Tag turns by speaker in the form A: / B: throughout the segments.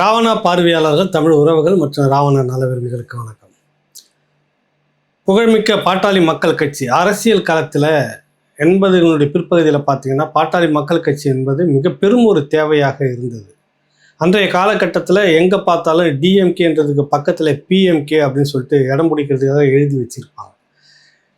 A: ராவணா பார்வையாளர்கள் தமிழ் உறவுகள் மற்றும் ராவண நலவிரும்பிகளுக்கு வணக்கம். புகழ்மிக்க பாட்டாளி மக்கள் கட்சி. அரசியல் காலத்தில் எண்பதுகளுடைய பிற்பகுதியில் பார்த்தீங்கன்னா பாட்டாளி மக்கள் கட்சி என்பது மிக பெரும் ஒரு தேவையாக இருந்தது. அன்றைய காலகட்டத்தில் எங்கே பார்த்தாலும் டிஎம்கேன்றதுக்கு பக்கத்தில் பிஎம்கே அப்படின்னு சொல்லிட்டு இடம் பிடிக்கிறதுக்காக எழுதி வச்சிருப்பாங்க.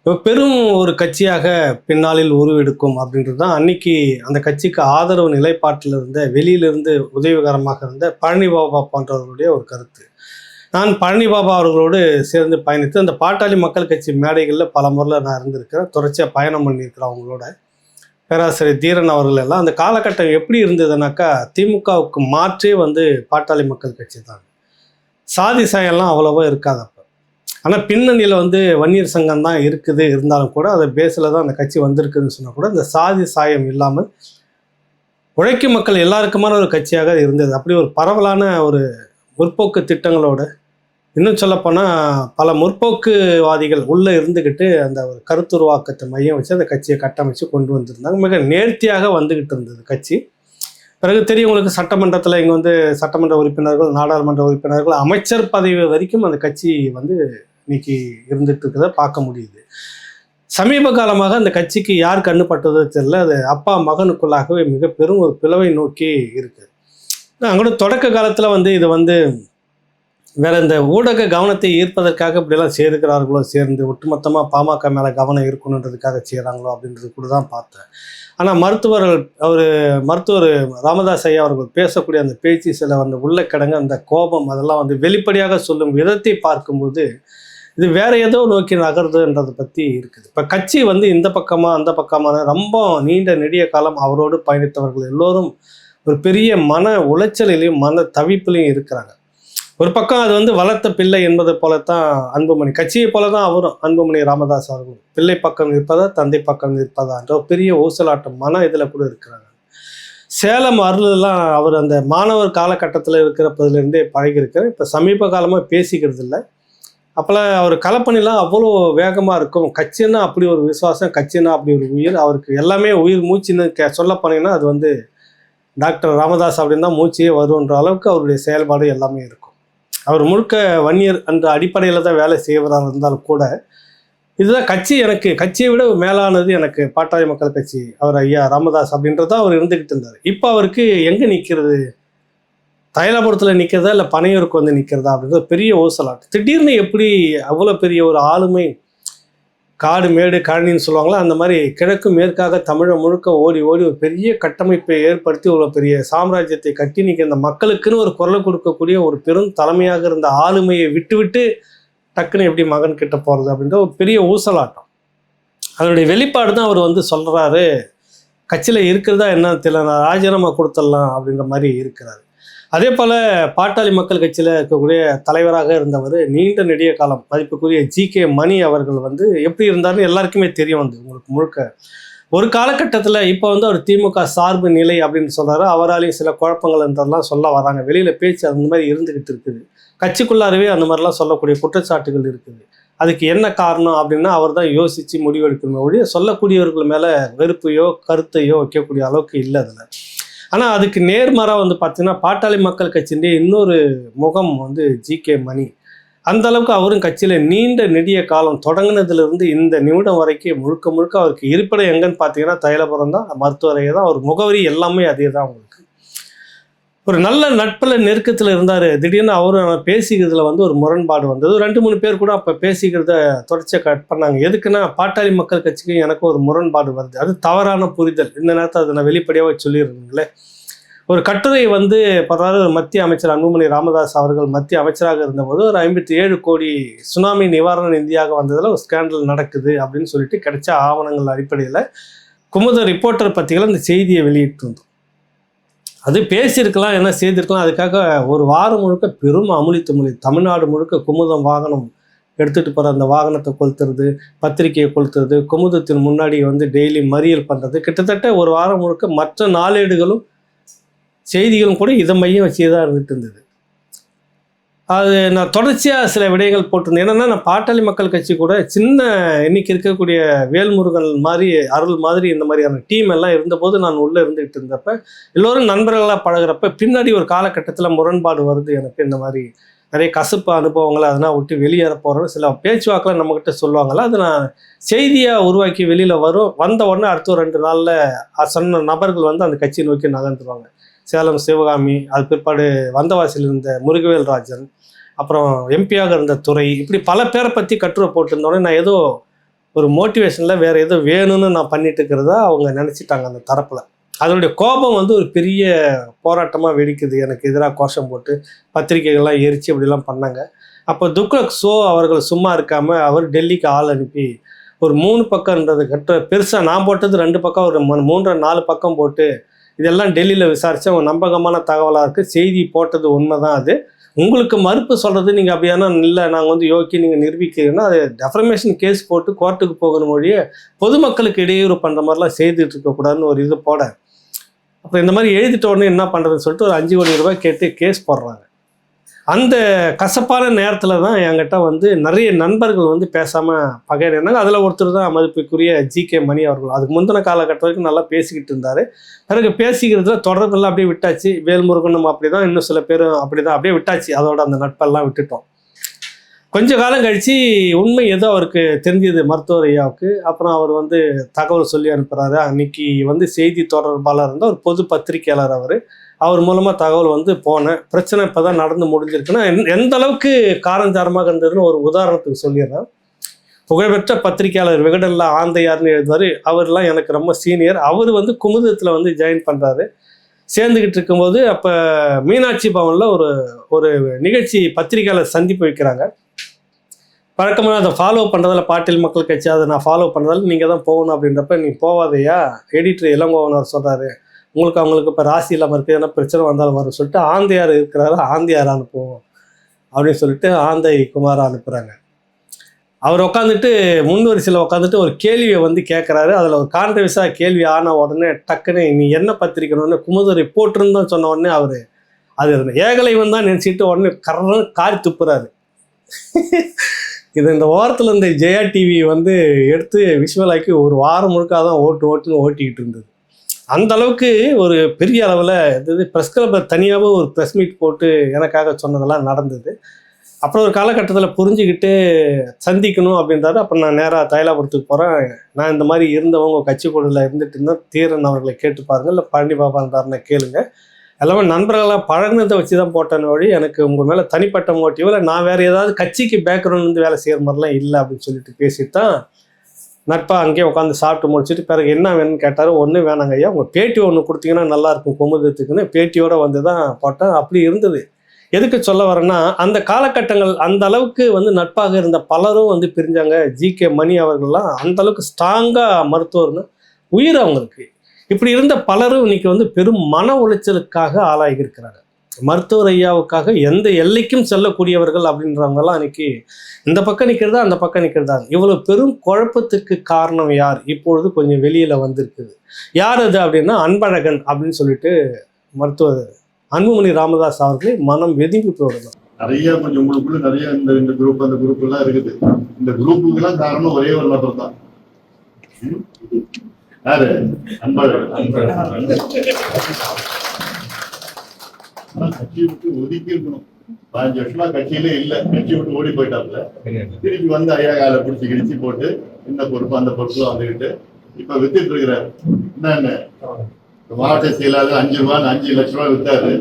A: பெரும் ஒரு கட்சியாக பின்னாளில் உருவெடுக்கும் அப்படின்றது தான் அன்னைக்கு அந்த கட்சிக்கு ஆதரவு நிலைப்பாட்டில் இருந்த வெளியிலிருந்து உதவிகரமாக இருந்த பழனி பாபா போன்றவர்களுடைய ஒரு கருத்து. நான் பழனி பாபா அவர்களோடு சேர்ந்து பயணித்து அந்த பாட்டாளி மக்கள் கட்சி மேடைகளில் பல முறையில் நான் இருந்திருக்கிறேன். தொடர்ச்சியாக பயணம் பண்ணியிருக்கிறேன் அவங்களோட. பேராசிரியர் தீரன் அவர்கள் எல்லாம் அந்த காலகட்டம் எப்படி இருந்ததுனாக்கா திமுகவுக்கு மாற்றே வந்து பாட்டாளி மக்கள் கட்சி தான். சாதி சாயம்லாம் அவ்வளோவா இருக்காது அப்போ. ஆனால் பின்னணியில் வந்து வன்னியர் சங்கம் தான் இருக்குது. இருந்தாலும் கூட அதை பேஸில் தான் அந்த கட்சி வந்திருக்குதுன்னு சொன்னால் கூட இந்த சாதி சாயம் இல்லாமல் உழைக்கும் மக்கள் எல்லாருக்குமான ஒரு கட்சியாக இருந்தது. அப்படி ஒரு பரவலான ஒரு முற்போக்கு திட்டங்களோட இன்னும் சொல்லப்போனால் பல முற்போக்குவாதிகள் உள்ளே இருந்துக்கிட்டு அந்த ஒரு கருத்துருவாக்கத்தை மையம் வச்சு அந்த கட்சியை கட்டமைச்சு கொண்டு வந்திருந்தாங்க. மிக நேர்த்தியாக வந்துக்கிட்டு இருந்தது கட்சி. பிறகு தெரியும் உங்களுக்கு சட்டமன்றத்தில் இங்கே வந்து சட்டமன்ற உறுப்பினர்கள் நாடாளுமன்ற உறுப்பினர்கள் அமைச்சர் பதவி வரைக்கும் அந்த கட்சி வந்து இன்னைக்கு இருந்துட்டு இருக்கிறத பார்க்க முடியுது. சமீப காலமாக அந்த கட்சிக்கு யார் கண்ணுப்பட்டதோ தெரியல. அது அப்பா மகனுக்குள்ளாகவே மிக பெரும் ஒரு பிளவை நோக்கி இருக்குது நான் கூட தொடக்க காலத்தில் வந்து இது வந்து வேற இந்த ஊடக கவனத்தை ஈர்ப்பதற்காக இப்படிலாம் சேர்க்கிறார்களோ சேர்ந்து ஒட்டுமொத்தமாக பாமக மேலே கவனம் இருக்கணுன்றதுக்காக செய்கிறாங்களோ அப்படின்றது கூட தான் பார்த்தேன். ஆனால் மருத்துவர்கள் அவர் மருத்துவர் ராமதாஸ் ஐயா அவர்கள் பேசக்கூடிய அந்த பேச்சு சில அந்த உள்ள கிடங்கு அந்த கோபம் அதெல்லாம் வந்து வெளிப்படையாக சொல்லும் விதத்தை பார்க்கும்போது இது வேற ஏதோ நோக்கி நகருதுன்றதை பற்றி இருக்குது. இப்போ கட்சி வந்து இந்த பக்கமா அந்த பக்கமான ரொம்ப நீண்ட நெடிய காலம் அவரோடு பயணித்தவர்கள் எல்லோரும் ஒரு பெரிய மன உளைச்சலிலையும் மன தவிப்பிலையும் இருக்கிறாங்க. ஒரு பக்கம் அது வந்து வளர்த்த பிள்ளை என்பதை போலத்தான் அன்புமணி கட்சியை போல தான் அவரும் அன்புமணி ராமதாஸ் அவர்களும். பிள்ளை பக்கம் நிற்பதா தந்தை பக்கம் நிற்பதா என்ற பெரிய ஊசலாட்டம் மன இதில் கூட இருக்கிறாங்க. சேலம் அருளெல்லாம் அவர் அந்த மாணவர் காலகட்டத்தில் இருக்கிறப்பதுலேருந்தே பழகியிருக்கார். இப்போ சமீப காலமாக பேசிக்கிறது இல்லை அப்போல்லாம் அவர் கலப்பணிலாம் அவ்வளோ வேகமாக இருக்கும். கட்சின்னா அப்படி ஒரு விசுவாசம் கட்சின்னா அப்படி ஒரு உயிர். அவருக்கு எல்லாமே உயிர் மூச்சுன்னு கே சொல்ல போனீங்கன்னா அது வந்து டாக்டர் ராமதாஸ் அப்படின்னு தான் மூச்சையே வருன்ற அளவுக்கு அவருடைய செயல்பாடு எல்லாமே இருக்கும். அவர் முழுக்க வன்னியர் என்ற அடிப்படையில் தான் வேலை செய்வதாக இருந்தாலும் கூட இதுதான் கட்சி எனக்கு. கட்சியை விட மேலானது எனக்கு பாட்டாளி மக்கள் கட்சி. அவர் ஐயா ராமதாஸ் அப்படின்றதான் அவர் இருந்துக்கிட்டு இருந்தார். இப்போ அவருக்கு எங்கே நிற்கிறது தைலாபுரத்தில் நிற்கிறதா இல்லை பனையூருக்கு வந்து நிற்கிறதா அப்படின்றது பெரிய ஊசலாட்டு. திடீர்னு எப்படி அவ்வளோ பெரிய ஒரு ஆளுமை காடு மேடு கழனின்னு சொல்லுவாங்களோ அந்த மாதிரி கிழக்கு மேற்காக தமிழை முழுக்க ஓடி ஓடி ஒரு பெரிய கட்டமைப்பை ஏற்படுத்தி ஒரு பெரிய சாம்ராஜ்யத்தை கட்டி நிற்க இந்த மக்களுக்குன்னு ஒரு குரல் கொடுக்கக்கூடிய ஒரு பெரும் தலைமையாக இருந்த ஆளுமையை விட்டுவிட்டு டக்குன்னு எப்படி மகன் கிட்ட போகிறது அப்படின்ற ஒரு பெரிய ஊசலாட்டம். அதனுடைய வெளிப்பாடு தான் அவர் வந்து சொல்கிறாரு கட்சியில் இருக்கிறதா என்ன தெரியல நான் ராஜினாமா கொடுத்துடலாம் அப்படின்ற மாதிரி இருக்கிறாரு. அதே போல் பாட்டாளி மக்கள் கட்சியில் இருக்கக்கூடிய தலைவராக இருந்தவர் நீண்ட நெடிய காலம் மதிப்புக்குரிய ஜி கே மணி அவர்கள் வந்து எப்படி இருந்தார்னு எல்லாருக்குமே தெரியும் வந்து உங்களுக்கு முழுக்க. ஒரு காலகட்டத்தில் இப்போ வந்து அவர் திமுக சார்பு நிலை அப்படின்னு சொல்கிறாரு அவராலையும் சில குழப்பங்கள் இருந்ததெல்லாம் சொல்ல வராங்க. வெளியில் பேச்சு அந்த மாதிரி இருந்துக்கிட்டு இருக்குது. கட்சிக்குள்ளாரவே அந்த மாதிரிலாம் சொல்லக்கூடிய குற்றச்சாட்டுகள் இருக்குது. அதுக்கு என்ன காரணம் அப்படின்னா அவர் தான் யோசித்து முடிவெடுக்கணும் ஒழிய சொல்லக்கூடியவர்கள் மேலே வெறுப்பையோ கருத்தையோ வைக்கக்கூடிய அளவுக்கு இல்லை அதில். ஆனால் அதுக்கு நேர்மாறாக வந்து பார்த்தீங்கன்னா பாட்டாளி மக்கள் கட்சியிൻ്റെ இன்னொரு முகம் வந்து ஜி. கே. மணி. அந்த அளவுக்கு அவரும் கட்சியில் நீண்ட நெடிய காலம் தொடங்கினதுலேருந்து இந்த நிமிடம் வரைக்கும் முழுக்க முழுக்க அவருக்கு இருப்பிடம் எங்கன்னு பார்த்தீங்கன்னா தைலபுரம் தான் மருத்துவரையை தான் அவர் முகவரி எல்லாமே அதே தான் அவங்களுக்கு. ஒரு நல்ல நட்பில் நெருக்கத்தில் இருந்தார். திடீர்னு அவரும் பேசிக்கிறதுல வந்து ஒரு முரண்பாடு வந்தது. ரெண்டு மூணு பேர் கூட அப்போ பேசிக்கிறத தொடர்ச்சியாக கட் பண்ணாங்க. எதுக்குன்னா பாட்டாளி மக்கள் கட்சிக்கும் எனக்கும் ஒரு முரண்பாடு வருது. அது தவறான புரிதல். இந்த நேரத்தை அதை நான் வெளிப்படையாக சொல்லிடுறீங்களே ஒரு கட்டுரை வந்து பரவாயில்ல மத்திய அமைச்சர் அன்புமணி ராமதாஸ் அவர்கள் மத்திய அமைச்சராக இருந்தபோது ஒரு ஐம்பத்தி ஏழு கோடி சுனாமி நிவாரண நிதியாக வந்ததில் ஒரு ஸ்கேண்டல் நடக்குது அப்படின்னு சொல்லிட்டு கிடைச்ச ஆவணங்கள் அடிப்படையில் குமுத ரிப்போர்ட்டர் பத்திகள் அந்த செய்தியை வெளியிட்டு வந்தோம் அது பேசியிருக்கலாம் என்ன செய்திருக்கலாம் அதுக்காக ஒரு வாரம் முழுக்க பெரும் அமுலித்து மொழி தமிழ்நாடு முழுக்க குமுதம் வாகனம் எடுத்துகிட்டு போகிற அந்த வாகனத்தை கொளுத்துறது பத்திரிகையை கொளுத்துறது குமுதத்தின் முன்னாடி வந்து டெய்லி மறியல் பண்ணுறது கிட்டத்தட்ட ஒரு வாரம் முழுக்க மற்ற நாளேடுகளும் செய்திகளும் கூட இதை மையம் வச்சு தான் இருந்துட்டு இருந்தது. அது நான் தொடர்ச்சியாக சில விடயங்கள் போட்டிருந்தேன். என்னென்னா நான் பாட்டாளி மக்கள் கட்சி கூட சின்ன இன்னைக்கு இருக்கக்கூடிய வேல்முருகன் மாதிரி அருள் மாதிரி இந்த மாதிரியான டீம் எல்லாம் இருந்தபோது நான் உள்ளே இருந்துகிட்டு இருந்தப்ப எல்லோரும் நண்பர்களாக பழகுறப்ப பின்னாடி ஒரு காலகட்டத்தில் முரண்பாடு வருது எனக்கு. இந்த மாதிரி நிறைய கசப்பு அனுபவங்களை அதெல்லாம் விட்டு வெளியேற போகிறோம் சில பேச்சுவாக்கில் நம்மக்கிட்ட சொல்லுவாங்கல்ல அது நான் செய்தியாக உருவாக்கி வெளியில் வரும். வந்த உடனே அடுத்த ஒரு ரெண்டு நாளில் சொன்ன நபர்கள் வந்து அந்த கட்சியை நோக்கி நகர்ந்துருவாங்க. சேலம் சிவகாமி அது பிற்பாடு வந்தவாசியில் இருந்த முருகவேல் ராஜன் அப்புறம் எம்பியாக இருந்த துறை இப்படி பல பேரை பற்றி கட்டுரை போட்டிருந்தோடனே நான் ஏதோ ஒரு மோட்டிவேஷனில் வேறு ஏதோ வேணும்னு நான் பண்ணிட்டு இருக்கிறதா அவங்க நினச்சிட்டாங்க அந்த தரப்பில். அதனுடைய கோபம் வந்து ஒரு பெரிய போராட்டமாக வெடிக்குது. எனக்கு எதிராக கோஷம் போட்டு பத்திரிகைகள்லாம் எரிச்சு அப்படிலாம் பண்ணாங்க. அப்போ துக்ளக் சோ அவர்கள் சும்மா இருக்காமல் அவர் டெல்லிக்கு ஆள் அனுப்பி ஒரு மூணு பக்கம்ன்றது கட்ட பெருசாக நான் போட்டது ரெண்டு பக்கம் ஒரு மூ- மூன்றரை நாலு பக்கம் போட்டு இதெல்லாம் டெல்லியில் விசாரித்து ஒரு நம்பகமான தகவலாக இருக்குது செய்தி போட்டது உண்மை தான் அது. உங்களுக்கு மறுப்பு சொல்கிறது நீங்கள் அப்படியானா இல்லை நாங்கள் வந்து யோக்கி நீங்கள் நிரூபிக்கிறீங்கன்னா அது டெஃபர்மேஷன் கேஸ் போட்டு கோர்ட்டுக்கு போகணும் மொழியே பொதுமக்களுக்கு இடையூறு பண்ணுற மாதிரிலாம் செய்துட்டு இருக்கக்கூடாதுன்னு ஒரு இது போட. அப்புறம் இந்த மாதிரி எழுதிட்ட உடனே என்ன பண்ணுறதுன்னு சொல்லிட்டு ஒரு அஞ்சு கோடி ரூபாய் கேட்டு கேஸ் போடுறாங்க. அந்த கசப்பான நேரத்தில் தான் என்கிட்ட வந்து நிறைய நண்பர்கள் வந்து பேசாமல் பகையினாங்க அதில் ஒருத்தர் தான் மதிப்புக்குரிய ஜி கே மணி அவர்கள். அதுக்கு முந்தின காலகட்டம் வரைக்கும் நல்லா பேசிக்கிட்டு இருந்தார். பிறகு பேசிக்கிறதுல தொடர்பெல்லாம் அப்படியே விட்டாச்சு. வேல்முருகனும் அப்படி தான் இன்னும் சில பேரும் அப்படி தான் அப்படியே விட்டாச்சு. அதோட அந்த நட்பெல்லாம் விட்டுட்டோம். கொஞ்ச காலம் கழித்து உண்மை ஏதோ அவருக்கு தெரிஞ்சது மருத்துவர் ஐயாவுக்கு. அப்புறம் அவர் வந்து தகவல் சொல்லி அனுப்புகிறாரு அன்னைக்கு வந்து செய்தி தொடர்பாளர் இருந்தால் ஒரு பொது பத்திரிக்கையாளர் அவர். அவர் மூலமாக தகவல் வந்து போனேன். பிரச்சனை இப்போ தான் நடந்து முடிஞ்சிருக்குன்னா எந்த- அளவுக்கு காரஞ்சாரமாக இருந்ததுன்னு ஒரு உதாரணத்துக்கு சொல்லிடுறேன். புகழ்பெற்ற பத்திரிக்கையாளர் விகடல்ல ஆந்தையார்னு எழுதுவார். அவர்லாம் எனக்கு ரொம்ப சீனியர். அவர் வந்து குமுதத்தில் வந்து ஜாயின் பண்ணுறாரு சேர்ந்துக்கிட்டு இருக்கும்போது அப்போ மீனாட்சி பவனில் ஒரு ஒரு நிகழ்ச்சி பத்திரிக்கையாளர் சந்திப்பு வைக்கிறாங்க. வழக்கமாக அதை ஃபாலோ பண்ணுறதில் பாட்டில் மக்கள் கட்சி அதை நான் ஃபாலோ பண்ணுறதால நீங்கள் தான் போகணும் அப்படின்றப்ப நீ போவாதையா எடிட்டர் அவர் சொல்கிறாரு உங்களுக்கு அவங்களுக்கு இப்போ ராசி இல்லாமல் இருக்குது ஏன்னா பிரச்சனை வந்தாலும் வரும் சொல்லிட்டு ஆந்தையார் இருக்கிறாரு ஆந்தையார் அனுப்புவோம் அப்படின்னு சொல்லிட்டு ஆந்தை குமார் அனுப்புகிறாங்க அவர் உட்காந்துட்டு முன்வரிசையில் உட்காந்துட்டு ஒரு கேள்வியை வந்து கேட்குறாரு அதில் ஒரு கான்ட்ரவர்ஸாக கேள்வி ஆன உடனே டக்குன்னு நீ என்ன பத்திரிக்கணும்னு குமுத ரிப்போர்ட்டர்னு சொன்ன உடனே அவர் அது ஏகலைவன் தான் நினச்சிட்டு உடனே கர்றன்னு காரி துப்புறாரு. இது இந்த ஓரத்தில் இந்த ஜெயா டிவி வந்து எடுத்து விஷுவலாக்கி ஒரு வாரம் முழுக்க தான் ஓட்டு ஓட்டுன்னு ஓட்டிக்கிட்டு இருந்தது. அந்த அளவுக்கு ஒரு பெரிய அளவில் இது ப்ரெஸ் கிளப்பில் தனியாகவே ஒரு ப்ரெஸ் மீட் போட்டு எனக்காக சொன்னதெல்லாம் நடந்தது. அப்புறம் ஒரு காலகட்டத்தில் புரிஞ்சுக்கிட்டு சந்திக்கணும் அப்படின்றாரு. அப்புறம் நான் நேராக தைலாபுரத்துக்கு போகிறேன் நான் இந்த மாதிரி இருந்தவங்க கட்சி கூடல இருந்துட்டு இருந்தால் தீரன் அவர்களை கேட்டு பாருங்கள் இல்லை பழனி பாபா இருந்தாருன்னா கேளுங்க. எல்லாமே நண்பர்களாக பழகினதை வச்சு தான் போட்டேன் வழி எனக்கு உங்கள் மேலே தனிப்பட்ட மோட்டிவ் இல்லை நான் வேறு ஏதாவது கட்சிக்கு பேக்ரவுண்ட் வந்து வேலை செய்கிற மாதிரிலாம் இல்லை அப்படின்னு சொல்லிட்டு பேசிட்டு தான் நட்பாக அங்கேயே உட்காந்து சாப்பிட்டு முடிச்சுட்டு பிறகு என்ன வேணும்னு கேட்டார்? ஒன்றும் வேணாங்க ஐயா. உங்கள் பேட்டி ஒன்று கொடுத்தீங்கன்னா நல்லாயிருக்கும் குமுதத்துக்குன்னு பேட்டியோடு வந்து தான் போட்டேன். அப்படி இருந்தது. எதுக்கு சொல்ல வரேன்னா அந்த காலகட்டங்கள் அந்த அளவுக்கு வந்து நட்பாக இருந்த பலரும் வந்து பிரிஞ்சாங்க. ஜி கே மணி அவர்கள்லாம் அந்த அளவுக்கு ஸ்ட்ராங்காக மருத்துவர்னு உயிர் அவங்களுக்கு. இப்படி இருந்த பலரும் இன்னைக்கு வந்து பெரும் மன உளைச்சலுக்காக ஆளாகி இருக்கிறாங்க. மருத்துவர் ஐயாவுக்காக எந்த எல்லைக்கும் செல்லக்கூடியவர்கள் அப்படின்றவங்கலாம் இன்னைக்கு இந்த பக்கம் நிற்கிறதா அந்த பக்கம் நிற்கிறதா இவ்வளவு பெரும் குழப்பத்துக்கு காரணம் யார்? இப்பொழுது கொஞ்சம் வெளியில வந்திருக்குது. யார் அது அப்படின்னா அன்பழகன் அப்படின்னு சொல்லிட்டு மருத்துவர் அன்புமணி ராமதாஸ் அவர்களை மனம் வெதும்பி போடணும்
B: நிறைய கொஞ்சம் உங்களுக்குள்ள நிறைய இந்த இந்த குரூப் அந்த குரூப் எல்லாம் இருக்குது. இந்த குரூப்புக்கு எல்லாம் காரணம் ஒரே ஒரு நபர் தான்? யாரு? அன்பழகன். ஆனா கட்சியை விட்டு ஒதுக்கி இருக்கணும் பதினஞ்சு வருஷமா கட்சியிலே இல்ல கட்சி விட்டு ஓடி போயிட்டாப்ல திருப்பி வந்து ஐயா காலை பிடிச்சி கிடிச்சு போட்டு இந்த பொறுப்பு அந்த பொறுப்புல வந்துகிட்டு இப்ப வித்துட்டு இருக்கிறாரு என்னன்னு மாவட்ட செயலாளர் அஞ்சு ரூபாய் அஞ்சு லட்ச ரூபாய் வித்தாரு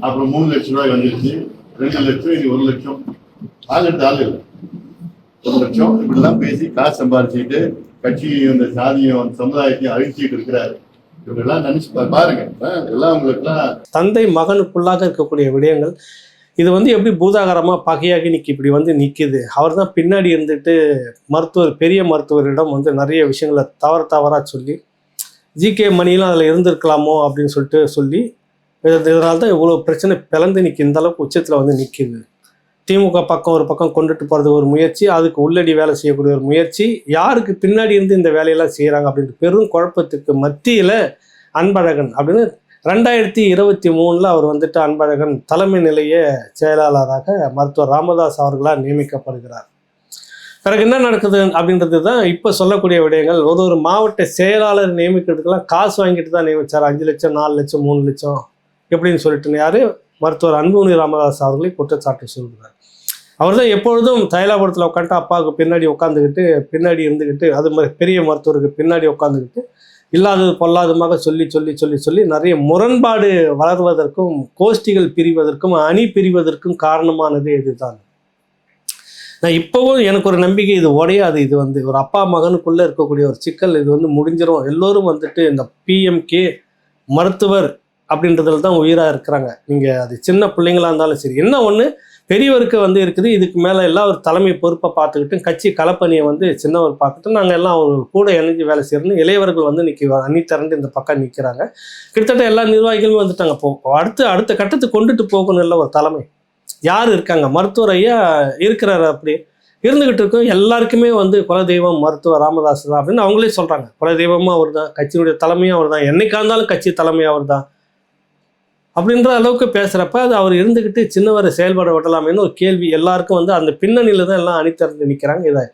B: அப்புறம் மூணு லட்ச ரூபாய் வந்துருச்சு ரெண்டு லட்சம் இது ஒரு லட்சம் ஆளுட்டு ஆள் இல்லை ஒரு லட்சம் இப்படிலாம் பேசி காசு சம்பாரிச்சுட்டு கட்சியும் இந்த சாதியும் சமுதாயத்தையும் அழிச்சிட்டு இருக்கிறாரு இவரெல்லாம் நினைச்சு பாருங்க. இதெல்லாம் உங்களுக்குலாம்
A: தந்தை மகனுக்குள்ளாக இருக்கக்கூடிய விடயங்கள். இது வந்து எப்படி பூதாகரமாக பகையாகி இன்னைக்கு இப்படி வந்து நிற்கிது அவர் தான் பின்னாடி இருந்துட்டு மருத்துவர் பெரிய மருத்துவரிடம் வந்து நிறைய விஷயங்களை தவறு தவறாக சொல்லி ஜிகே மணியெலாம் அதில் இருந்திருக்கலாமோ அப்படின்னு சொல்லிட்டு சொல்லி இதனால தான் இவ்வளோ பிரச்சனை பிளந்து நிற்கி இந்த அளவுக்கு உச்சத்தில் வந்து நிற்கிது திமுக பக்கம் ஒரு பக்கம் கொண்டுட்டு போகிறது ஒரு முயற்சி அதுக்கு உள்ளடி வேலை செய்யக்கூடிய ஒரு முயற்சி. யாருக்கு பின்னாடி இருந்து இந்த வேலையெல்லாம் செய்கிறாங்க அப்படின்ட்டு பெரும் குழப்பத்துக்கு மத்தியில் அன்பழகன் அப்படின்னு ரெண்டாயிரத்தி இருபத்தி மூணில் அவர் வந்துட்டு அன்பழகன் தலைமை நிலைய செயலாளராக மருத்துவர் ராமதாஸ் அவர்களால் நியமிக்கப்படுகிறார். பிறகு என்ன நடக்குது அப்படின்றது தான் இப்போ சொல்லக்கூடிய விடயங்கள். ஒரு ஒரு மாவட்ட செயலாளர் நியமிக்கிறதுக்கெல்லாம் காசு வாங்கிட்டு தான் நியமித்தார் அஞ்சு லட்சம் நாலு லட்சம் மூணு லட்சம் எப்படின்னு சொல்லிட்டு யார்? மருத்துவர் அன்புமணி ராமதாஸ் அவர்களை குற்றச்சாட்டு சொல்கிறார் அவர் தான் எப்பொழுதும் தைலாபுரத்தில் உட்காந்துட்டு அப்பாவுக்கு பின்னாடி உட்காந்துக்கிட்டு பின்னாடி இருந்துக்கிட்டு அது மாதிரி பெரிய மருத்துவருக்கு பின்னாடி உட்காந்துக்கிட்டு இல்லாதது பொல்லாதமாக சொல்லி சொல்லி சொல்லி சொல்லி நிறைய முரண்பாடு வளர்வதற்கும் கோஷ்டிகள் பிரிவதற்கும் அணி பிரிவதற்கும் காரணமானது இதுதான். நான் இப்போவும் எனக்கு ஒரு நம்பிக்கை இது உடையாது இது வந்து ஒரு அப்பா மகனுக்குள்ளே இருக்கக்கூடிய ஒரு சிக்கல் இது வந்து முடிஞ்சிடும் எல்லோரும் வந்துட்டு இந்த பிஎம்கே மருத்துவர் அப்படின்றதுல தான் உயிராக இருக்கிறாங்க. நீங்கள் அது சின்ன பிள்ளைங்களா இருந்தாலும் சரி. என்ன ஒன்று பெரியவருக்கு வந்து இருக்குது. இதுக்கு மேலே எல்லாம் ஒரு தலைமை பொறுப்பை பார்த்துக்கிட்டு கட்சி களப்பணியை வந்து சின்னவர் பார்த்துட்டு நாங்கள் எல்லாம் அவர் கூட இணைஞ்சு வேலை செய்யணும் இளையவர்கள் வந்து நிற்கி அணி திரண்டு இந்த பக்கம் நிற்கிறாங்க கிட்டத்தட்ட எல்லா நிர்வாகிகளும் வந்துட்டாங்க. போ அடுத்து அடுத்த கட்டத்துக்கு கொண்டுட்டு போகணும் இல்லை ஒரு தலைமை. யார் இருக்காங்க? மருத்துவர் ஐயா இருக்கிறாரு அப்படி. இருந்துகிட்டு இருக்கும். எல்லாருக்குமே வந்து குலதெய்வம் மருத்துவர் ராமதாஸ் தான் அப்படின்னு அவங்களே சொல்கிறாங்க குலதெய்வமும் அவர் தான் கட்சியினுடைய தலைமையும் அவர் தான் என்னைக்கா இருந்தாலும் கட்சி தலைமை அவர் தான் அப்படின்ற அளவுக்கு பேசுகிறப்ப அது அவர் இருந்துக்கிட்டு சின்னவரை செயல்பட விடலாமேன்னு ஒரு கேள்வி எல்லாருக்கும் வந்து அந்த பின்னணியில் தான் எல்லாம் அணித்திறந்து நிற்கிறாங்க இதை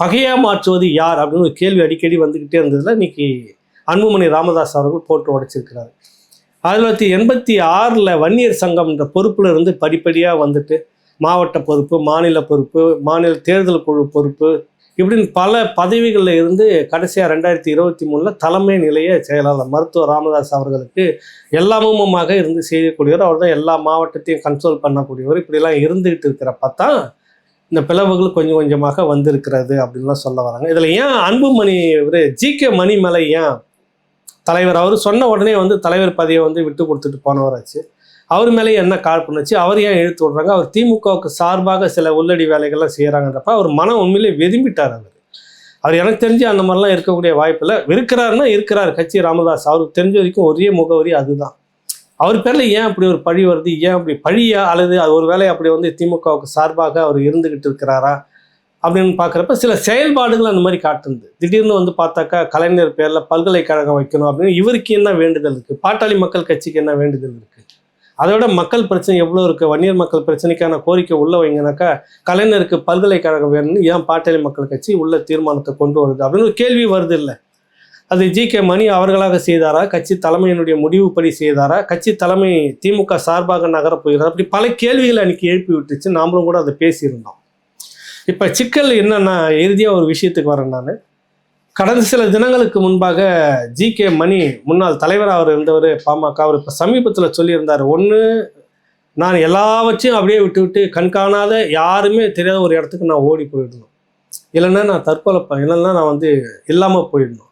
A: பகையாக மாற்றுவது யார்? அப்படின்னு ஒரு கேள்வி அடிக்கடி வந்துக்கிட்டே இருந்ததில் இன்னைக்கு அன்புமணி ராமதாஸ் அவர்கள் போட்டு உடைச்சிருக்கிறார். ஆயிரத்தி தொள்ளாயிரத்தி எண்பத்தி ஆறில் வன்னியர் சங்கம் என்ற இருந்து படிப்படியாக வந்துட்டு மாவட்ட பொறுப்பு மாநில பொறுப்பு மாநில தேர்தல் குழு பொறுப்பு இப்படின்னு பல பதவிகளில் இருந்து கடைசியாக ரெண்டாயிரத்தி இருபத்தி மூணில் தலைமை நிலைய செயலாளர் மருத்துவர் ராமதாஸ் அவர்களுக்கு எல்லாமுமாக இருந்து செய்யக்கூடியவர். அவர் தான் எல்லா மாவட்டத்தையும் கண்ட்ரோல் பண்ணக்கூடியவர். இப்படிலாம் இருந்துகிட்டு இருக்கிறப்ப தான் இந்த பிளவுகள் கொஞ்சம் கொஞ்சமாக வந்திருக்கிறது அப்படின்லாம் சொல்ல வராங்க. இதில் ஏன் அன்புமணி இவர் ஜி கே மணி மேலே ஏன் தலைவர்? அவர் சொன்ன உடனே வந்து தலைவர் பதவியை வந்து விட்டு கொடுத்துட்டு போனவராச்சு. அவர் மேலே என்ன கால் பண்ணுச்சு அவர் ஏன் இழுத்து விடுறாங்க அவர் திமுகவுக்கு சார்பாக சில உள்ளடி வேலைகள்லாம் செய்கிறாங்கன்றப்ப அவர் மனம் உண்மையிலே வெதும்பிட்டார் அவர். அவர் எனக்கு தெரிஞ்சு அந்த மாதிரிலாம் இருக்கக்கூடிய வாய்ப்பில்லை. இருக்கிறாருன்னா இருக்கிறார். கட்சி ராமதாஸ் அவருக்கு தெரிஞ்ச வரைக்கும் ஒரே முகவரி அதுதான். அவர் பேரில் ஏன் அப்படி ஒரு பழி வருது ஏன் அப்படி பழியா அல்லது அது ஒரு வேலை அப்படி வந்து திமுகவுக்கு சார்பாக அவர் இருந்துகிட்டு இருக்கிறாரா அப்படின்னு பார்க்குறப்ப சில செயல்பாடுகள் அந்த மாதிரி காட்டுது. திடீர்னு வந்து பார்த்தாக்கா கலைஞர் பேரில் பல்கலைக்கழகம் வைக்கணும் அப்படின்னு இவருக்கு என்ன வேண்டுதல் இருக்குது பாட்டாளி மக்கள் கட்சிக்கு என்ன வேண்டுதல் இருக்குது அதோட மக்கள் பிரச்சனை எவ்வளோ இருக்குது வன்னியர் மக்கள் பிரச்சனைக்கான கோரிக்கை உள்ள வைங்கனாக்கா கலைஞருக்கு பல்கலைக்கழகம் வேணும்னு ஏன் பாட்டாளி மக்கள் கட்சி உள்ள தீர்மானத்தை கொண்டு வருது? அப்படின்னு ஒரு கேள்வி வருது இல்லை. அது ஜி கே மணி அவர்களாக செய்தாரா? கட்சி தலைமையினுடைய முடிவுப்படி செய்தாரா? கட்சி தலைமை திமுக சார்பாக நகரப் போகிறார்? அப்படி பல கேள்விகளை அன்னைக்கு எழுப்பி விட்டுச்சு நாமளும் கூட அதை பேசியிருந்தோம். இப்போ சிக்கல் என்னன்னா இறுதியாக ஒரு விஷயத்துக்கு வரேன் நான். கடந்த சில தினங்களுக்கு முன்பாக ஜி கே மணி முன்னாள் தலைவராக அவர் இருந்தவர் பாமக அவர் இப்போ சமீபத்தில் சொல்லியிருந்தார் ஒன்று நான் எல்லாவற்றையும் அப்படியே விட்டு விட்டு கண்காணாத யாருமே தெரியாத ஒரு இடத்துக்கு நான் ஓடி போயிடணும். இல்லைன்னா நான் தற்கொலை இல்லைன்னா நான் வந்து இல்லாமல் போயிடணும்.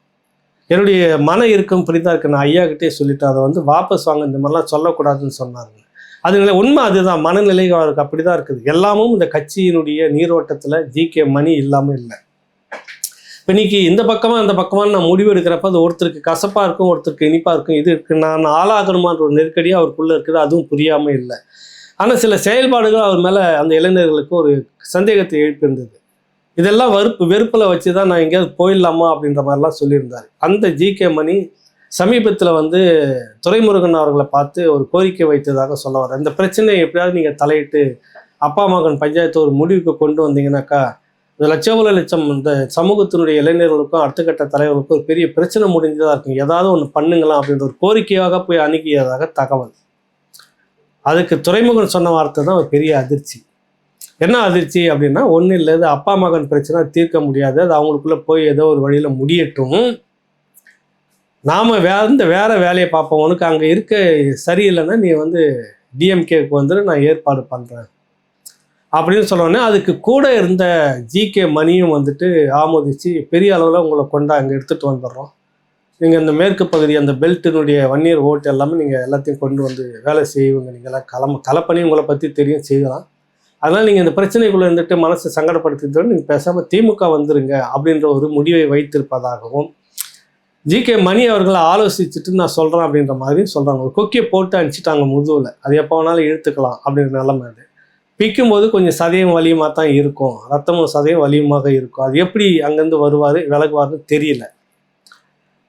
A: என்னுடைய மன இறுக்கம் இப்படிதான் இருக்கு. நான் ஐயா கிட்டே சொல்லிட்டு அதை வந்து வாபஸ் வாங்க இந்த மாதிரிலாம் சொல்லக்கூடாதுன்னு சொன்னாங்க அது நிலை- உண்மை அதுதான் மனநிலை அவருக்கு அப்படிதான் இருக்குது. எல்லாமும் இந்த கட்சியினுடைய நீரோட்டத்தில் ஜி கே மணி இல்லாமல் இல்லை. இப்போ இன்னைக்கு இந்த பக்கமா அந்த பக்கமாக நான் முடிவு எடுக்கிறப்ப அது ஒருத்தருக்கு கசப்பாக இருக்கும் ஒருத்தருக்கு இனிப்பாக இருக்கும். இது இருக்கு. நான் ஆளாகணுமான்ற ஒரு நெருக்கடியாக அவருக்குள்ளே இருக்குது. அதுவும் புரியாமல் இல்லை. ஆனால் சில செயல்பாடுகள் அவர் மேலே அந்த இளைஞர்களுக்கு ஒரு சந்தேகத்தை எழுப்பியிருந்தது. இதெல்லாம் வெறுப்பு வெறுப்பில் வச்சு தான் நான் எங்கேயாவது போயிடலாமா அப்படின்ற மாதிரிலாம் சொல்லியிருந்தார். அந்த ஜி. கே. மணி சமீபத்தில் வந்து துரைமுருகன் அவர்களை பார்த்து ஒரு கோரிக்கை வைத்ததாக சொல்ல வர இந்த பிரச்சனையை எப்படியாவது நீங்கள் தலையிட்டு அப்பா மகன் பஞ்சாயத்து ஒரு முடிவுக்கு கொண்டு வந்தீங்கன்னாக்கா இந்த லட்சோபல லட்சம் இந்த சமூகத்தினுடைய இளைஞர்களுக்கும் அடுத்த கட்ட தலைவர்களுக்கும் ஒரு பெரிய பிரச்சனை முடிஞ்சதாக இருக்கும். ஏதாவது ஒன்று பண்ணுங்களாம் அப்படின்ற ஒரு கோரிக்கையாக போய் அணுகியதாக தகவல். அதுக்கு துறைமுகன் சொன்ன வார்த்தை தான் ஒரு பெரிய அதிர்ச்சி. என்ன அதிர்ச்சி அப்படின்னா ஒன்றும் இல்லை இது அப்பா மகன் பிரச்சனை தீர்க்க முடியாது. அது அவங்களுக்குள்ளே போய் ஏதோ ஒரு வழியில் முடியட்டும். நாம் வேற இந்த வேறு வேலையை பார்ப்போம். உனக்கு அங்கே இருக்க சரியில்லைன்னா நீ வந்து டிஎம்கேக்கு வந்துட்டு நான் ஏற்பாடு பண்ணுறேன் அப்படின்னு சொன்னோடனே அதுக்கு கூட இருந்த ஜிகே மணியும் வந்துட்டு ஆமோதிச்சு பெரிய அளவில் உங்களை கொண்டா அங்கே எடுத்துகிட்டு வந்துடுறோம். நீங்கள் இந்த மேற்கு பகுதி அந்த பெல்ட்டினுடைய வன்னியர் ஓட்டு எல்லாமே நீங்கள் எல்லாத்தையும் கொண்டு வந்து வேலை செய்வீங்க. நீங்களாம் கலம கலப்பணி உங்களை பற்றி தெரியும் செய்யலாம். அதனால் நீங்கள் இந்த பிரச்சனைக்குள்ளே இருந்துட்டு மனசை சங்கடப்படுத்திட்டு நீங்கள் பேசாமல் திமுக வந்துருங்க அப்படின்ற ஒரு முடிவை வைத்திருப்பதாகவும் ஜி கே மணி அவர்களை ஆலோசிச்சுட்டு நான் சொல்கிறேன் அப்படின்ற மாதிரி சொல்கிறாங்க ஒரு கொக்கியை போட்டு அனுப்பிச்சிட்டாங்க முதுவில் அது எப்போ வேணாலும் இழுத்துக்கலாம் அப்படின்ற நிலைமை அது. பிக்கும்போது கொஞ்சம் சதயம் வலியுமாக தான் இருக்கும். ரத்தமும் சதயம் வலியுமாக இருக்கும். அது எப்படி அங்கேருந்து வருவார் விலகுவார்னு தெரியல.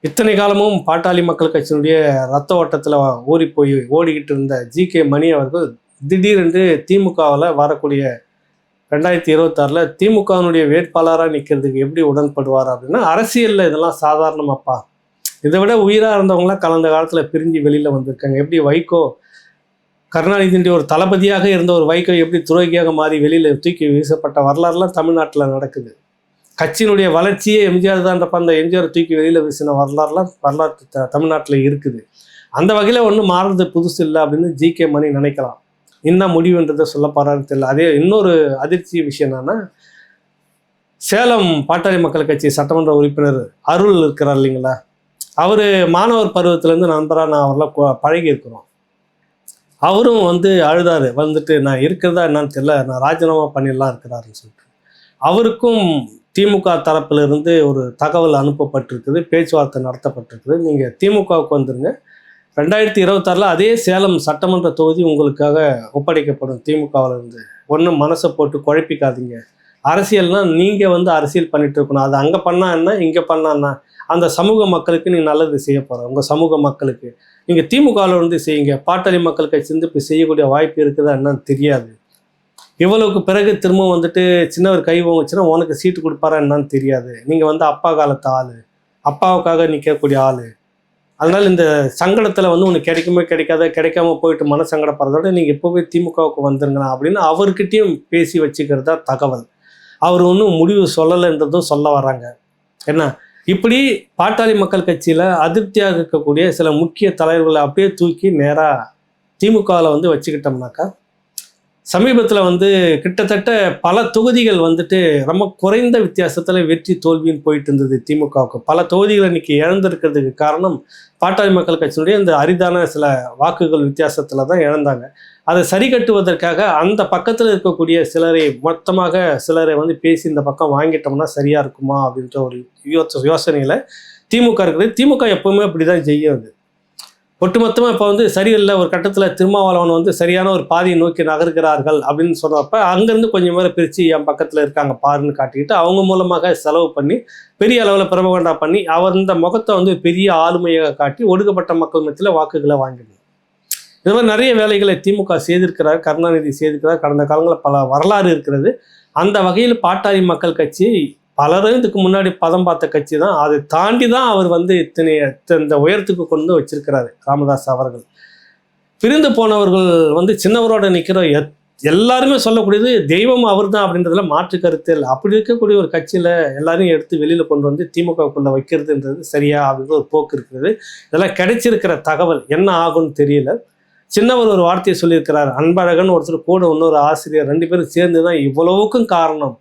A: இத்தனை காலமும் பாட்டாளி மக்கள் கட்சியினுடைய ரத்த ஓட்டத்தில் ஓடி போய் ஓடிக்கிட்டு இருந்த ஜி கே மணி அவர்கள் திடீரென்று திமுகவில் வரக்கூடிய ரெண்டாயிரத்தி இருபத்தாறில் திமுகவினுடைய வேட்பாளராக நிற்கிறதுக்கு எப்படி உடன்படுவார் அப்படின்னா அரசியலில் இதெல்லாம் சாதாரணமாப்பா. இதை விட உயிராக இருந்தவங்களாம் கலந்த காலத்தில் பிரிஞ்சு வெளியில் வந்திருக்காங்க. எப்படி வைகோ கருணாநிதியுடைய ஒரு தளபதியாக இருந்த ஒரு வைகோ எப்படி துரோகியாக மாறி வெளியில் தூக்கி வீசப்பட்ட வரலாறுலாம் தமிழ்நாட்டில் நடக்குது. கட்சியினுடைய வளர்ச்சியே எம்ஜிஆர் தான்றப்ப அந்த எம்ஜிஆர் தூக்கி வெளியில் வீசின வரலாறுலாம் வரலாற்று த தமிழ்நாட்டில் இருக்குது. அந்த வகையில் ஒன்றும் மாறுறது புதுசு இல்லை அப்படின்னு ஜி கே மணி நினைக்கலாம். என்ன முடிவுன்றதை சொல்ல போகிறான்னு தெரியல. அதே இன்னொரு அதிர்ச்சி விஷயம் என்னன்னா சேலம் பாட்டாளி மக்கள் கட்சி சட்டமன்ற உறுப்பினர் அருள் இருக்கிறார் இல்லைங்களா? அவர் மாணவர் பருவத்திலேருந்து நண்பராக நான் அவரெல்லாம் பழகி இருக்கிறோம். அவரும் வந்து அழுதாரு. வந்துட்டு நான் இருக்கிறதா என்னன்னு தெரியல. நான் ராஜினாமா பண்ணிடலாம் இருக்கிறாருன்னு சொல்லிட்டு. அவருக்கும் திமுக தரப்பிலிருந்து ஒரு தகவல் அனுப்பப்பட்டிருக்குது. பேச்சுவார்த்தை நடத்தப்பட்டிருக்குது. நீங்கள் திமுகவுக்கு வந்துருங்க. ரெண்டாயிரத்தி இருபத்தாறில் அதே சேலம் சட்டமன்ற தொகுதி உங்களுக்காக ஒப்படைக்கப்படும். திமுகவிலிருந்து ஒன்றும் மனசை போட்டு குழப்பிக்காதீங்க. அரசியல்னால் நீங்கள் வந்து அரசியல் பண்ணிட்டு இருக்கணும். அது அங்கே பண்ணா என்ன இங்கே பண்ணா என்ன? அந்த சமூக மக்களுக்கு நீ நல்லது செய்ய போகிற உங்கள் சமூக மக்களுக்கு. நீங்கள் திமுகவில் இருந்து செய்யுங்க. பாட்டாளி மக்கள் கட்சி வந்து இப்போ செய்யக்கூடிய வாய்ப்பு இருக்குதா என்னன்னு தெரியாது. இவ்வளவுக்கு பிறகு திரும்ப வந்துட்டு சின்னவர் கை ஓங்குச்சுன்னா உனக்கு சீட்டு கொடுப்பாரா என்னன்னு தெரியாது. நீங்கள் வந்து அப்பா காலத்து ஆள். அப்பாவுக்காக நிற்கக்கூடிய ஆள். அதனால் இந்த சங்கடத்தில் வந்து உனக்கு கிடைக்குமே கிடைக்காத கிடைக்காம போயிட்டு மன சங்கடப்படுறதோட நீங்கள் எப்போவே திமுகவுக்கு வந்துருங்களா அப்படின்னு அவர்கிட்டையும் பேசி வச்சுக்கிறது தான் தகவல். அவர் ஒன்றும் முடிவு சொல்லலைன்றதும் சொல்ல வராங்க என்ன? இப்படி பாட்டாளி மக்கள் கட்சியில் அதிருப்தியாக இருக்கக்கூடிய சில முக்கிய தலைவர்களை அப்படியே தூக்கி நேராக திமுகவில் வந்து வச்சுக்கிட்டோம்னாக்கா சமீபத்தில் வந்து கிட்டத்தட்ட பல தொகுதிகள் வந்துட்டு ரொம்ப குறைந்த வித்தியாசத்தில் வெற்றி தோல்வின்னு போயிட்டு இருந்தது திமுகவுக்கு. பல தொகுதிகள் இன்னைக்கு இழந்திருக்கிறதுக்கு காரணம் பாட்டாளி மக்கள் கட்சியினுடைய இந்த அரிதான சில வாக்குகள் வித்தியாசத்தில் தான் இழந்தாங்க. அதை சரி கட்டுவதற்காக அந்த பக்கத்தில் இருக்கக்கூடிய சிலரை மொத்தமாக சிலரை வந்து பேசி இந்த பக்கம் வாங்கிட்டோம்னா சரியாக இருக்குமா அப்படின்ற ஒரு யோ- யோசனையில் திமுக இருக்குது திமுக எப்பவுமே அப்படிதான் செய்யும் அது. ஒட்டுமொத்தமாக இப்போ வந்து சரியில்லை ஒரு கட்டத்தில் திருமாவளவன் வந்து சரியான ஒரு பாதையை நோக்கி நகர்கிறார்கள் அப்படின்னு சொன்னப்ப அங்கேருந்து கொஞ்சம் பேரை பிரித்து என் பக்கத்தில் இருக்காங்க பாருன்னு காட்டிக்கிட்டு அவங்க மூலமாக செலவு பண்ணி பெரிய அளவில் பிரபகண்டா பண்ணி அவர் இந்த முகத்தை வந்து பெரிய ஆளுமையாக காட்டி ஒடுக்கப்பட்ட மக்கள் மத்தியில் வாக்குகளை வாங்கிடணும் இது மாதிரி நிறைய வேலைகளை திமுக செய்திருக்கிறார் கருணாநிதி செய்திருக்கிறார். கடந்த காலங்களில் பல வரலாறு இருக்கிறது. அந்த வகையில் பாட்டாளி மக்கள் கட்சி பலரும் இதுக்கு முன்னாடி பதம் பார்த்த கட்சி தான். அதை தாண்டி தான் அவர் வந்து இத்தனை இந்த உயரத்துக்கு கொண்டு வச்சிருக்கிறாரு ராமதாஸ் அவர்கள். பிரிந்து போனவர்கள் வந்து சின்னவரோட நிற்கிற எத் எல்லாருமே சொல்லக்கூடியது தெய்வம் அவர் தான் அப்படின்றதுல மாற்று கருத்து இல்லை. அப்படி இருக்கக்கூடிய ஒரு கட்சியில் எல்லாரையும் எடுத்து வெளியில் கொண்டு வந்து திமுகக்குள்ளே வைக்கிறதுன்றது சரியா அப்படின்ற ஒரு போக்கு இருக்கிறது இதெல்லாம் கிடைச்சிருக்கிற தகவல் என்ன ஆகும்னு தெரியல. சின்னவர் ஒரு வார்த்தையை சொல்லியிருக்கிறார். அன்பழகன் ஒருத்தர் கூட இன்னொரு ஆசிரியர் ரெண்டு பேரும் சேர்ந்து தான் இவ்வளவுக்கும் காரணம்.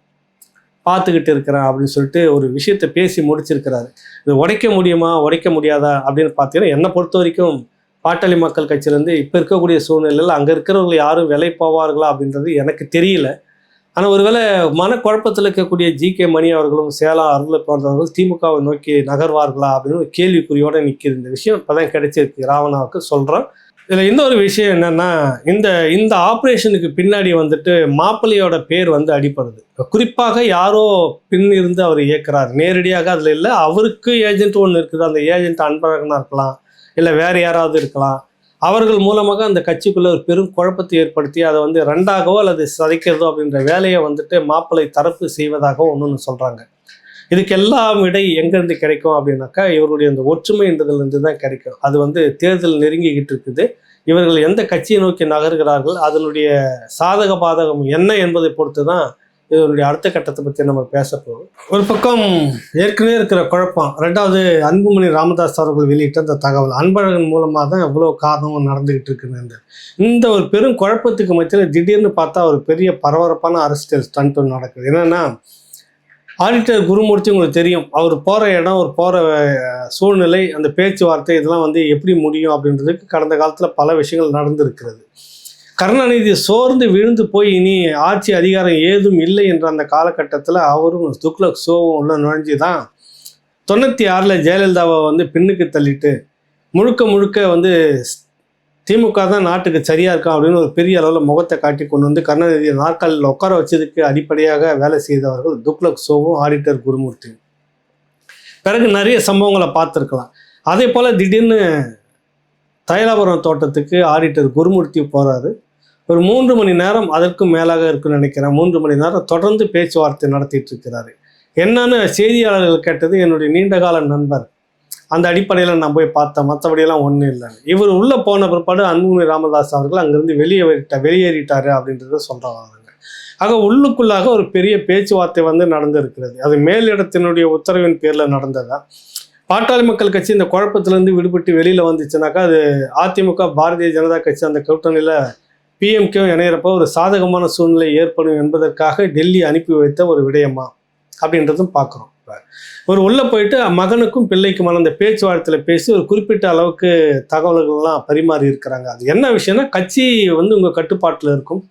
A: பார்த்துக்கிட்டு இருக்கிறேன் அப்படின்னு சொல்லிட்டு ஒரு விஷயத்தை பேசி முடிச்சிருக்கிறாரு. இது உடைக்க முடியுமா உடைக்க முடியாதா அப்படின்னு பார்த்தீங்கன்னா என்னை பொறுத்த வரைக்கும் பாட்டாளி மக்கள் கட்சியிலேருந்து இப்போ இருக்கக்கூடிய சூழ்நிலையில் அங்கே இருக்கிறவங்க யாரும் விலை போவார்களா அப்படின்றது எனக்கு தெரியல. ஆனால் ஒருவேளை மனக்குழப்பத்தில் இருக்கக்கூடிய ஜி. கே. மணி அவர்களும் சேலா அருள் போன்றவர்கள் திமுகவை நோக்கி நகர்வார்களா அப்படின்னு ஒரு கேள்விக்குறியோடு நிற்கிற இந்த விஷயம் இப்போ தான் கிடைச்சிருக்கு. ராவணாவுக்கு சொல்கிறேன் இதில் இன்னொரு விஷயம் என்னன்னா இந்த இந்த ஆப்ரேஷனுக்கு பின்னாடி வந்துட்டு மாப்பிள்ளையோட பேர் வந்து அடிப்படுது குறிப்பாக யாரோ பின் இருந்து அவர் இயக்குறார். நேரடியாக அதில் இல்லை அவருக்கு ஏஜென்ட் ஒன்று இருக்குது. அந்த ஏஜென்ட் அன்பழகனாக இருக்கலாம் இல்லை வேறு யாராவது இருக்கலாம். அவர்கள் மூலமாக அந்த கட்சிக்குள்ளே ஒரு பெரும் குழப்பத்தை ஏற்படுத்தி அதை வந்து ரெண்டாகவோ அல்லது சதைக்கிறதோ அப்படின்ற வேலையை வந்துட்டு மாப்பிள்ளை தரப்பு செய்வதாகவும் ஒன்று சொல்கிறாங்க இதுக்கெல்லாம் விடை எங்கேருந்து கிடைக்கும் அப்படின்னாக்கா இவருடைய அந்த ஒற்றுமைன்றதுலேருந்து தான் கிடைக்கும். அது வந்து தேர்தல் நெருங்கிக்கிட்டு இருக்குது. இவர்கள் எந்த கட்சியை நோக்கி நகர்கிறார்கள் அதனுடைய சாதக பாதகம் என்ன என்பதை பொறுத்து தான் இதனுடைய அடுத்த கட்டத்தை பற்றி நம்ம பேச போகிறோம் ஒரு பக்கம் ஏற்கனவே இருக்கிற குழப்பம். ரெண்டாவது அன்புமணி ராமதாஸ் அவர்கள் வெளியிட்ட அந்த தகவல் அன்பழகன் மூலமாக தான் எவ்வளோ காரணமும் நடந்துகிட்டு இருக்குன்னு இந்த ஒரு பெரும் குழப்பத்துக்கு மத்தியில் திடீர்னு பார்த்தா ஒரு பெரிய பரபரப்பான அரசியல் ஸ்டண்ட் ஒன்று நடக்குது. என்னன்னா ஆடிட்டர் குருமூர்த்தி உங்களுக்கு தெரியும். அவர் போகிற இடம் அவர் போகிற சூழ்நிலை அந்த பேச்சுவார்த்தை இதெல்லாம் வந்து எப்படி முடியும் அப்படின்றதுக்கு கடந்த காலத்தில் பல விஷயங்கள் நடந்திருக்கிறது. கருணாநிதி சோர்ந்து விழுந்து போய் இனி ஆட்சி அதிகாரம் ஏதும் இல்லை என்ற அந்த காலகட்டத்தில் அவரும் துக்ளக் சோவும் உள்ள நுழைஞ்சு தான் தொண்ணூற்றி ஆறில் ஜெயலலிதாவை வந்து பின்னுக்கு தள்ளிட்டு முழுக்க முழுக்க வந்து திமுக தான் நாட்டுக்கு சரியாக இருக்கா அப்படின்னு ஒரு பெரிய அளவில் முகத்தை காட்டி கொண்டு வந்து கருணாநிதியை நாற்காலில் உட்கார வச்சதுக்கு அடிப்படையாக வேலை செய்தவர்கள் துக்லக் சோவும் ஆடிட்டர் குருமூர்த்தி பிறகு நிறைய சம்பவங்களை பார்த்துருக்கலாம். அதே போல் திடீர்னு தைலாபுரம் தோட்டத்துக்கு ஆடிட்டர் குருமூர்த்தி போகிறாரு ஒரு மூன்று மணி நேரம் அதற்கும் மேலாக இருக்குன்னு நினைக்கிறேன். மூன்று மணி நேரம் தொடர்ந்து பேச்சுவார்த்தை நடத்திட்டு இருக்கிறாரு. என்னன்னு செய்தியாளர்கள் கேட்டது என்னுடைய நீண்டகால நண்பர் அந்த அடிப்படையில் நான் போய் பார்த்தேன். மற்றபடியெல்லாம் ஒன்றும் இல்லை. இவர் உள்ளே போன பிற்பாடு அன்புமணி ராமதாஸ் அவர்கள் அங்கேருந்து வெளியே வெளியேறிட்டார் அப்படின்றத சொல்கிறாங்க ஆக உள்ளுக்குள்ளாக ஒரு பெரிய பேச்சுவார்த்தை வந்து நடந்திருக்கிறது. அது மேலிடத்தினுடைய உத்தரவின் பேரில் நடந்ததா? பாட்டாளி மக்கள் கட்சி இந்த குழப்பத்திலேருந்து விடுபட்டு வெளியில் வந்துச்சுனாக்கா அது அதிமுக பாரதிய ஜனதா கட்சி அந்த கூட்டணியில் பிஎம்கேவும் இணையிறப்போ ஒரு சாதகமான சூழ்நிலை ஏற்படும் என்பதற்காக டெல்லி அனுப்பி வைத்த ஒரு விடயமா? அப்படின்றதும் பார்க்குறோம். இப்போ ஒரு உள்ளே போயிட்டு மகனுக்கும் பிள்ளைக்குமான அந்த பேச்சுவார்த்தையில் பேசி ஒரு குறிப்பிட்ட அளவுக்கு தகவல்கள்லாம் பரிமாறி இருக்கிறாங்க. அது என்ன விஷயம்னா கட்சி வந்து உங்கள் கட்டுப்பாட்டில் இருக்கும்.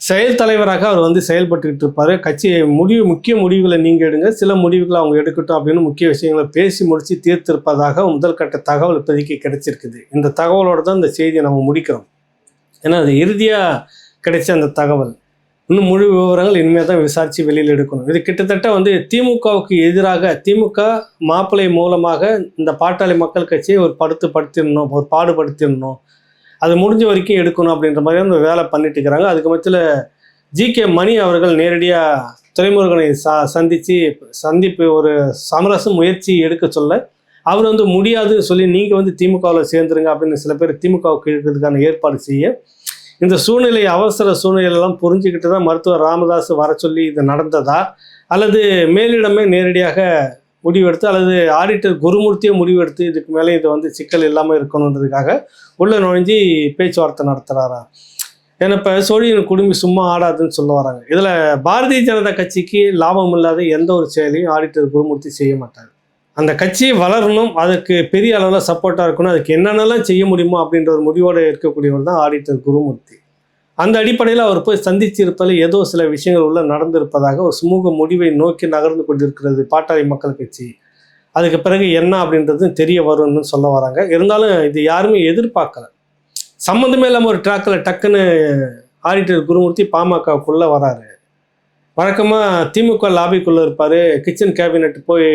A: செயல் தலைவராக அவர் வந்து செயல்பட்டுக்கிட்டு இருப்பார். கட்சி முடிவு முக்கிய முடிவுகளை நீங்கள் எடுங்க. சில முடிவுகளை அவங்க எடுக்கட்டும் அப்படின்னு முக்கிய விஷயங்களை பேசி முடித்து தீர்த்திருப்பதாக முதல் கட்ட தகவல் இப்போதைக்கு கிடைச்சிருக்குது. இந்த தகவலோட தான் இந்த செய்தியை நம்ம முடிக்கிறோம். ஏன்னா அது இறுதியாக கிடைச்ச அந்த தகவல். இன்னும் முழு விவரங்கள் இனிமேல் தான் விசாரித்து வெளியில் எடுக்கணும். இது கிட்டத்தட்ட வந்து திமுகவுக்கு எதிராக திமுக மாப்பிள்ளை மூலமாக இந்த பாட்டாளி மக்கள் கட்சியை ஒரு படுத்து படுத்திடணும் ஒரு பாடுபடுத்திடணும். அது முடிஞ்ச வரைக்கும் எடுக்கணும் அப்படின்ற மாதிரி வந்து வேலை பண்ணிட்டு இருக்கிறாங்க. அதுக்கு மத்தியில் ஜி கே மணி அவர்கள் நேரடியாக துறைமுருகனை ச சந்தித்து சந்திப்பு ஒரு சமரச முயற்சி எடுக்க சொல்ல அவர் வந்து முடியாதுன்னு சொல்லி நீங்கள் வந்து திமுகவில் சேர்ந்துருங்க அப்படின்னு சில பேர் திமுகவுக்கு இருக்கிறதுக்கான ஏற்பாடு செய்ய இந்த சூழ்நிலை அவசர சூழ்நிலையெல்லாம் புரிஞ்சுக்கிட்டு தான் மருத்துவர் ராமதாஸ் வர சொல்லி இது நடந்ததா? அல்லது மேலிடமே நேரடியாக முடிவெடுத்து அல்லது ஆடிட்டர் குருமூர்த்தியே முடிவெடுத்து இதுக்கு மேலே இது வந்து சிக்கல் இல்லாமல் இருக்கணுன்றதுக்காக உள்ளே நுழைஞ்சி பேச்சுவார்த்தை நடத்துகிறாரா ஏன்னா இப்போ சோழியின் குடும்பி சும்மா ஆடாதுன்னு சொல்ல வராங்க. இதில் பாரதிய ஜனதா கட்சிக்கு லாபம் இல்லாத எந்த ஒரு செயலையும் ஆடிட்டர் குருமூர்த்தி செய்ய மாட்டார். அந்த கட்சி வளரணும் அதுக்கு பெரிய அளவில் சப்போர்ட்டாக இருக்கணும் அதுக்கு என்னென்னலாம் செய்ய முடியுமோ அப்படின்ற ஒரு முடிவோடு இருக்கக்கூடியவர் தான் ஆடிட்டர் குருமூர்த்தி. அந்த அடிப்படையில் அவர் போய் சந்திச்சு ஏதோ சில விஷயங்கள் உள்ள நடந்திருப்பதாக ஒரு சுமூக முடிவை நோக்கி நகர்ந்து கொண்டிருக்கிறது பாட்டாளி மக்கள் கட்சி. அதுக்கு பிறகு என்ன அப்படின்றது தெரிய வரும்னு சொல்ல வராங்க. இருந்தாலும் இது யாருமே எதிர்பார்க்கல. சம்மந்தமே இல்லாமல் ஒரு ட்ராக்கில் டக்குன்னு ஆடிட்டர் குருமூர்த்தி பாமகக்குள்ளே வராரு. வழக்கமாக திமுக லாபிக்குள்ளே இருப்பார் கிச்சன் கேபினெட் போய்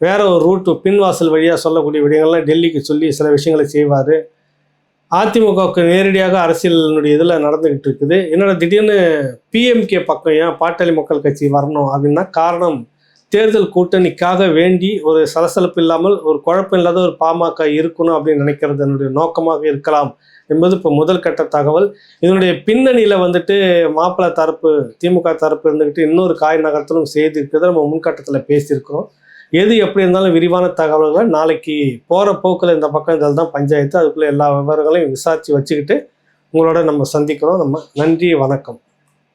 A: வேற ஒரு ரூட்டு பின்வாசல் வழியாக சொல்லக்கூடிய விடயங்கள்லாம் டெல்லிக்கு சொல்லி சில விஷயங்களை செய்வார். அதிமுகவுக்கு நேரடியாக அரசியலினுடைய இதில் நடந்துக்கிட்டு இருக்குது. என்னோட திடீர்னு பிஎம்கே பக்கம் ஏன் பாட்டாளி மக்கள் கட்சி வரணும் அப்படின்னா காரணம் தேர்தல் கூட்டணிக்காக வேண்டி ஒரு சலசலப்பு இல்லாமல் ஒரு குழப்பம் இல்லாத ஒரு பாமக இருக்கணும் அப்படின்னு நினைக்கிறது என்னுடைய நோக்கமாக இருக்கலாம் என்பது இப்போ முதல் கட்ட தகவல். இதனுடைய பின்னணியில் வந்துட்டு மாப்பிள்ளை தரப்பு திமுக தரப்பு இருந்துக்கிட்டு இன்னொரு காய் நகரத்திலும் செய்து இருக்கிறத நம்ம முன்கட்டத்தில் பேசியிருக்கிறோம். எது எப்படி இருந்தாலும் விரிவான தகவல்களை நாளைக்கு போகிற போக்கில் இந்த பக்கம் இதில் தான் பஞ்சாயத்து. அதுக்குள்ளே எல்லா விவரங்களையும் விசாரித்து வச்சுக்கிட்டு உங்களோட நம்ம சந்திக்கிறோம். நம்ம நன்றி வணக்கம்.